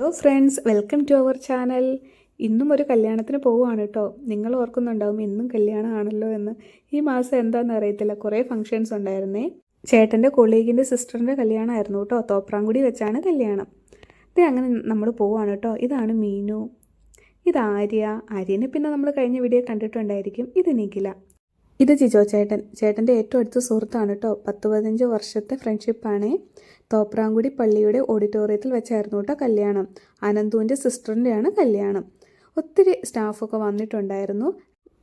Hello friends welcome to our channel ഇന്നും ഒരു കല്യാണത്തിന് പോവുകയാണ് കേട്ടോ. നിങ്ങൾ ഓർക്കുന്നുണ്ടാവും ഇന്നും കല്യാണമാണല്ലോ എന്ന്. ഈ മാസം എന്താണെന്ന് അറിയത്തില്ല. കുറേ ഫങ്ഷൻസ് ഉണ്ടായിരുന്നേ. ചേട്ടന്റെ കൊളീഗിന്റെ സിസ്റ്ററിന്റെ കല്യാണമായിരുന്നു കേട്ടോ. തോപ്രാങ്കുടി വെച്ചാണ് കല്യാണം. ഇത് അങ്ങനെ നമ്മൾ പോവുകയാണ് കേട്ടോ. ഇതാണ് മീനു. ഇത് ആര്യ. ആര്യനെ പിന്നെ നമ്മൾ കഴിഞ്ഞ വീഡിയോ കണ്ടിട്ടുണ്ടായിരിക്കും. ഇത് നിഖില. ഇത് ജിജോ ചേട്ടൻ. ചേട്ടന്റെ ഏറ്റവും അടുത്ത സുഹൃത്താണ് കേട്ടോ. പത്ത് പതിനഞ്ച് വർഷത്തെ ഫ്രണ്ട്ഷിപ്പാണ് തോപ്രാങ്കുടി പള്ളിയുടെ ഓഡിറ്റോറിയത്തിൽ വെച്ചായിരുന്നു കേട്ടോ കല്യാണം. അനന്തുവിന്റെ സിസ്റ്ററിന്റെയാണ് കല്യാണം. ഒത്തിരി സ്റ്റാഫൊക്കെ വന്നിട്ടുണ്ടായിരുന്നു.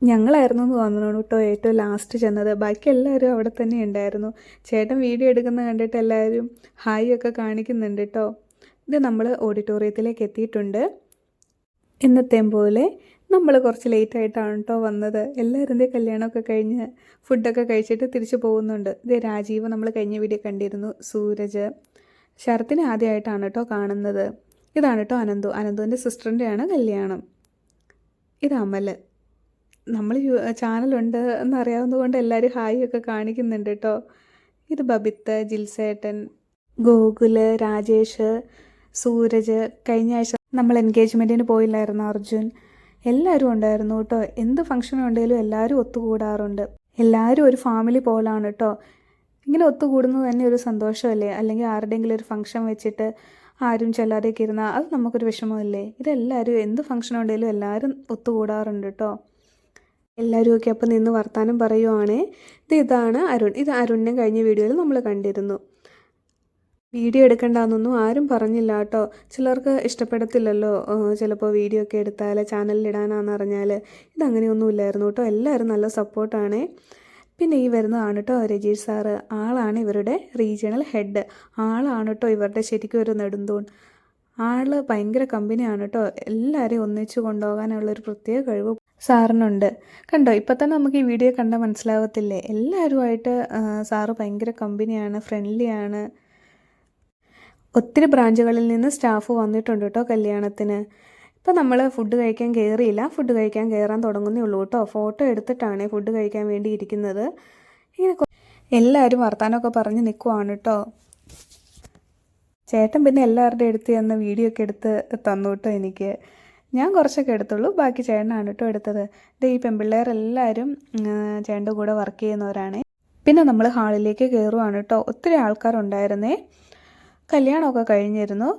ഞങ്ങളായിരുന്നു എന്ന് തോന്നുന്നു കേട്ടോ ഏറ്റവും ലാസ്റ്റ് ചെന്നത്. ബാക്കി എല്ലാവരും അവിടെ തന്നെ ഉണ്ടായിരുന്നു. ചേട്ടൻ വീഡിയോ എടുക്കുന്ന കണ്ടിട്ട് എല്ലാവരും ഹായ് ഒക്കെ കാണിക്കുന്നുണ്ട് കേട്ടോ. ഇത് നമ്മൾ ഓഡിറ്റോറിയത്തിലേക്ക് എത്തിയിട്ടുണ്ട്. എന്നത്തെയും പോലെ നമ്മൾ കുറച്ച് ലേറ്റ് ആയിട്ടാണ് കേട്ടോ വന്നത്. എല്ലാവരും ഇതേ കല്യാണമൊക്കെ കഴിഞ്ഞ് ഫുഡൊക്കെ കഴിച്ചിട്ട് തിരിച്ചു പോകുന്നുണ്ട്. ഇതേ രാജീവ് നമ്മൾ കഴിഞ്ഞ വീഡിയോ കണ്ടിരുന്നു. സൂരജ്. ശരത്തിനെ ആദ്യമായിട്ടാണ് കേട്ടോ കാണുന്നത്. ഇതാണ് കേട്ടോ അനന്തു. അനന്തുവിന്റെ സിസ്റ്ററിന്റെയാണ് കല്യാണം. ഇത് അമൽ നമ്മൾ ചാനലുണ്ട് എന്നറിയാവുന്നത് കൊണ്ട് എല്ലാവരും ഹായ് ഒക്കെ കാണിക്കുന്നുണ്ട് കേട്ടോ ഇത് ബബിത്ത് ജിൽസേട്ടൻ ഗോകുൽ രാജേഷ് സൂരജ്. കഴിഞ്ഞ ആഴ്ച നമ്മൾ എൻഗേജ്മെന്റിന് പോയില്ലായിരുന്നു അർജുൻ? എല്ലാവരും ഉണ്ടായിരുന്നു കേട്ടോ. എന്ത് ഫംഗ്ഷൻ ഉണ്ടെങ്കിലും എല്ലാവരും ഒത്തുകൂടാറുണ്ട്. എല്ലാവരും ഒരു ഫാമിലി പോലാണ് കേട്ടോ. ഇങ്ങനെ ഒത്തുകൂടുന്നത് തന്നെ ഒരു സന്തോഷമല്ലേ? അല്ലെങ്കിൽ ആരുടെയെങ്കിലും ഒരു ഫംഗ്ഷൻ വെച്ചിട്ട് ആരും ചെല്ലാതെയൊക്കെ ഇരുന്നാൽ അത് നമുക്കൊരു വിഷമമല്ലേ? ഇതെല്ലാവരും എന്ത് ഫംഗ്ഷൻ ഉണ്ടെങ്കിലും എല്ലാവരും ഒത്തുകൂടാറുണ്ട് കേട്ടോ. എല്ലാവരും ഒക്കെ അപ്പം നിന്ന് വർത്താനം പറയുവാണേ. ഇത് ഇതാണ് അരുൺ. ഇത് അരുണിനെ കഴിഞ്ഞ വീഡിയോയിൽ നമ്മൾ കണ്ടിരുന്നു. വീഡിയോ എടുക്കണ്ടെന്നൊന്നും ആരും പറഞ്ഞില്ല കേട്ടോ. ചിലർക്ക് ഇഷ്ടപ്പെടത്തില്ലല്ലോ. ചിലപ്പോൾ വീഡിയോ ഒക്കെ എടുത്താൽ ചാനലിൽ ഇടാനാണെന്ന് അറിഞ്ഞാൽ ഇതങ്ങനെയൊന്നും ഇല്ലായിരുന്നു കേട്ടോ. എല്ലാവരും നല്ല സപ്പോർട്ടാണ്. പിന്നെ ഈ വരുന്നതാണ് കേട്ടോ രജീഷ് സാറ്. ആളാണ് ഇവരുടെ റീജിയണൽ ഹെഡ്. ആളാണ് കേട്ടോ ഇവരുടെ ശരിക്കും ഒരു നെടുന്തൂൺ. ആൾ ഭയങ്കര കമ്പനിയാണ് കേട്ടോ. എല്ലാവരെയും ഒന്നിച്ചു കൊണ്ടുപോകാനുള്ളൊരു പ്രത്യേക കഴിവ് സാറിനുണ്ട്. കണ്ടോ ഇപ്പം തന്നെ നമുക്ക് ഈ വീഡിയോ കണ്ടാൽ മനസ്സിലാവത്തില്ലേ? എല്ലാവരുമായിട്ട് സാറ് ഭയങ്കര കമ്പനിയാണ് ഫ്രണ്ട്ലിയാണ് ഒത്തിരി ബ്രാഞ്ചുകളിൽ നിന്ന് സ്റ്റാഫ് വന്നിട്ടുണ്ട് കേട്ടോ കല്യാണത്തിന്. ഇപ്പം നമ്മൾ ഫുഡ് കഴിക്കാൻ കയറിയില്ല. ഫുഡ് കഴിക്കാൻ കയറാൻ തുടങ്ങുന്നേ ഉള്ളൂ കേട്ടോ. ഫോട്ടോ എടുത്തിട്ടാണ് ഫുഡ് കഴിക്കാൻ വേണ്ടി ഇരിക്കുന്നത്. ഇങ്ങനെ എല്ലാവരും വർത്താനമൊക്കെ പറഞ്ഞ് നിൽക്കുവാണ് കേട്ടോ. ചേട്ടൻ പിന്നെ എല്ലാവരുടെ അടുത്ത് ചെന്ന് വീഡിയോ ഒക്കെ എടുത്ത് തന്നു കേട്ടോ എനിക്ക്. ഞാൻ കുറച്ചൊക്കെ എടുത്തുള്ളൂ. ബാക്കി ചേട്ടനാണ് കേട്ടോ എടുത്തത്. ഇത് ഈ പെൺപിള്ളേരെല്ലാവരും ചേട്ടന്റെ കൂടെ വർക്ക് ചെയ്യുന്നവരാണ്. പിന്നെ നമ്മൾ ഹാളിലേക്ക് കയറുവാണ് കേട്ടോ. ഒത്തിരി ആൾക്കാരുണ്ടായിരുന്നേ. കല്യാണമൊക്കെ കഴിഞ്ഞിരുന്നു.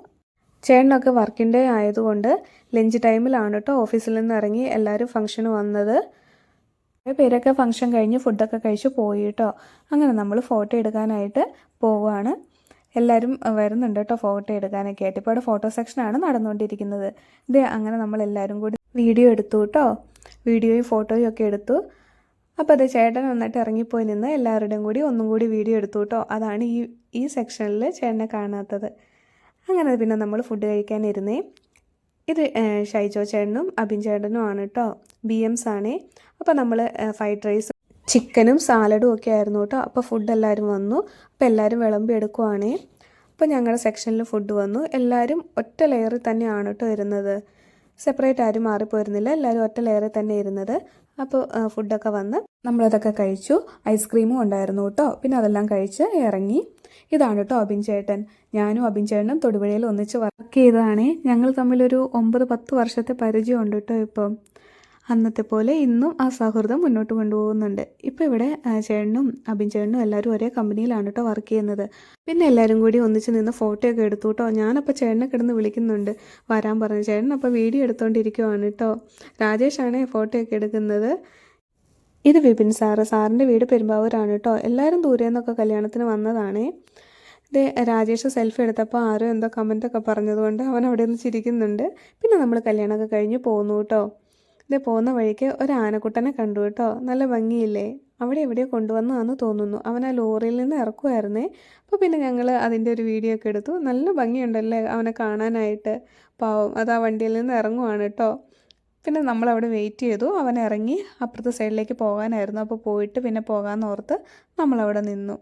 ചേട്ടനൊക്കെ വർക്കിംഗ് ഡേ ആയതുകൊണ്ട് ലഞ്ച് ടൈമിലാണ് കേട്ടോ ഓഫീസിൽ നിന്ന് ഇറങ്ങി എല്ലാവരും ഫംഗ്ഷന് വന്നത്. കുറേ പേരൊക്കെ ഫംഗ്ഷൻ കഴിഞ്ഞ് ഫുഡൊക്കെ കഴിച്ച് പോയി കേട്ടോ. അങ്ങനെ നമ്മൾ ഫോട്ടോ എടുക്കാനായിട്ട് പോവുകയാണ് എല്ലാവരും വരുന്നുണ്ട് കേട്ടോ ഫോട്ടോ എടുക്കാനൊക്കെ. ആയിട്ട് ഇപ്പോൾ അവിടെ ഫോട്ടോ സെക്ഷനാണ് നടന്നുകൊണ്ടിരിക്കുന്നത്. ഇത് അങ്ങനെ നമ്മൾ എല്ലാവരും കൂടി വീഡിയോ എടുത്തു കേട്ടോ. വീഡിയോയും ഫോട്ടോയും ഒക്കെ എടുത്തു. അപ്പോൾ അത് ചേട്ടൻ നന്നായിട്ട് ഇറങ്ങിപ്പോയി നിന്ന് എല്ലാവരുടെയും കൂടി ഒന്നും കൂടി വീഡിയോ എടുത്തു കേട്ടോ. അതാണ് ഈ ഈ സെക്ഷനിൽ ചേട്ടനെ കാണാത്തത്. അങ്ങനെ പിന്നെ നമ്മൾ ഫുഡ് കഴിക്കാനിരുന്നേ ഇത് ഷൈജോ ചേട്ടനും അബിൻ ചേട്ടനും ആണ് കേട്ടോ. ബി എംസ് ആണേ. അപ്പോൾ നമ്മൾ ഫ്രൈഡ് റൈസ് ചിക്കനും സാലഡും ഒക്കെ ആയിരുന്നു കേട്ടോ. അപ്പോൾ ഫുഡ് എല്ലാവരും വന്നു. അപ്പോൾ എല്ലാവരും വിളമ്പി എടുക്കുവാണേ. അപ്പോൾ ഞങ്ങളുടെ സെക്ഷനിൽ ഫുഡ് വന്നു. എല്ലാവരും ഒറ്റ ലെയറിൽ തന്നെയാണ് കേട്ടോ ഇരുന്നത്. സെപ്പറേറ്റ് ആരും മാറിപ്പോയിരുന്നില്ല. എല്ലാവരും ഒറ്റ ലെയറിൽ തന്നെ ഇരുന്നത്. അപ്പോൾ ഫുഡൊക്കെ വന്ന് നമ്മളതൊക്കെ കഴിച്ചു. ഐസ്ക്രീമും ഉണ്ടായിരുന്നു കേട്ടോ പിന്നെ അതെല്ലാം കഴിച്ച് ഇറങ്ങി. ഇതാണ് കേട്ടോ അബിൻ ചേട്ടൻ. ഞാനും അബിൻ ചേട്ടനും തൊടുപുഴയിൽ ഒന്നിച്ച് വർക്ക് ചെയ്തതാണേ. ഞങ്ങൾ തമ്മിലൊരു ഒമ്പത് പത്ത് വർഷത്തെ പരിചയമുണ്ട് കേട്ടോ ഇപ്പം. അന്നത്തെ പോലെ ഇന്നും ആ സൗഹൃദം മുന്നോട്ട് കൊണ്ടുപോകുന്നുണ്ട്. ഇപ്പോൾ ഇവിടെ ചേട്ടനും അബിൻ ചേട്ടനും എല്ലാവരും ഒരേ കമ്പനിയിലാണ് കേട്ടോ വർക്ക് ചെയ്യുന്നത്. പിന്നെ എല്ലാവരും കൂടി ഒന്നിച്ച് നിന്ന് ഫോട്ടോ ഒക്കെ എടുത്തു കേട്ടോ ഞാനപ്പോൾ ചേട്ടനെ കിടന്ന് വിളിക്കുന്നുണ്ട്. വരാൻ പറഞ്ഞു. ചേട്ടൻ അപ്പോൾ വീഡിയോ എടുത്തുകൊണ്ടിരിക്കുവാണ് കേട്ടോ രാജേഷാണ് ഫോട്ടോ ഒക്കെ എടുക്കുന്നത്. ഇത് വിപിൻ സാറ് സാറിന്റെ വീട് പെരുമ്പാവൂരാണ് കേട്ടോ എല്ലാവരും ദൂരെ നിന്നൊക്കെ കല്യാണത്തിന് വന്നതാണേ. ഇത് രാജേഷ് സെൽഫി എടുത്തപ്പോൾ ആരോ എന്തോ കമന്റൊക്കെ പറഞ്ഞതുകൊണ്ട് അവൻ അവിടെ നിന്ന് ചിരിക്കുന്നുണ്ട്. പിന്നെ നമ്മൾ കല്യാണമൊക്കെ കഴിഞ്ഞ് പോന്നു കേട്ടോ ഇത് പോകുന്ന വഴിക്ക് ഒരു ആനക്കുട്ടനെ കണ്ടു കേട്ടോ. നല്ല ഭംഗിയില്ലേ? അവിടെ എവിടെയോ കൊണ്ടുവന്നതാണെന്ന് തോന്നുന്നു. അവൻ ആ ലോറിയിൽ നിന്ന് ഇറക്കുമായിരുന്നേ അപ്പോൾ പിന്നെ ഞങ്ങൾ അതിന്റെ ഒരു വീഡിയോ ഒക്കെ എടുത്തു. നല്ല ഭംഗിയുണ്ടല്ലേ അവനെ കാണാനായിട്ട്? പാവം അത് ആ വണ്ടിയിൽ നിന്ന് ഇറങ്ങുവാണ് കേട്ടോ. പിന്നെ നമ്മളവിടെ വെയിറ്റ് ചെയ്തു. അവൻ ഇറങ്ങി അപ്പുറത്തെ സൈഡിലേക്ക് പോകാനായിരുന്നു. അപ്പോൾ പോയിട്ട് പിന്നെ പോകാമെന്നോർത്ത് നമ്മളവിടെ നിന്നു.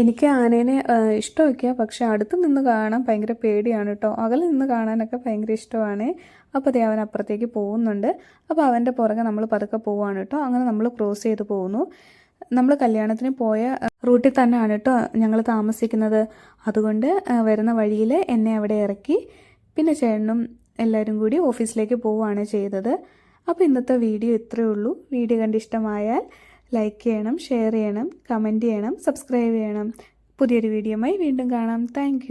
എനിക്ക് ആനേനെ ഇഷ്ടമൊക്കെയാ. പക്ഷെ അടുത്ത് നിന്ന് കാണാൻ ഭയങ്കര പേടിയാണ് കേട്ടോ. അകലെ നിന്ന് കാണാനൊക്കെ ഭയങ്കര ഇഷ്ടമാണ്. അപ്പോൾ അതേ അവൻ അപ്പുറത്തേക്ക് പോകുന്നുണ്ട്. അപ്പോൾ അവന്റെ പുറകെ നമ്മൾ പതുക്കെ പോവാണ് കേട്ടോ. അങ്ങനെ നമ്മൾ ക്രോസ് ചെയ്ത് പോകുന്നു. നമ്മൾ കല്യാണത്തിന് പോയ റൂട്ടിൽ തന്നെയാണ് കേട്ടോ ഞങ്ങൾ താമസിക്കുന്നത്. അതുകൊണ്ട് വരുന്ന വഴിയിൽ എന്നെ അവിടെ ഇറക്കി. പിന്നെ ചേട്ടനും എല്ലാവരും കൂടി ഓഫീസിലേക്ക് പോവുകയാണ് ചെയ്തത്. അപ്പോൾ ഇന്നത്തെ വീഡിയോ ഇത്രയേ ഉള്ളൂ. വീഡിയോ കണ്ട് ഇഷ്ടമായാൽ ലൈക്ക് ചെയ്യണം ഷെയർ ചെയ്യണം കമന്റ് ചെയ്യണം സബ്സ്ക്രൈബ് ചെയ്യണം. പുതിയൊരു വീഡിയോയുമായി വീണ്ടും കാണാം. താങ്ക്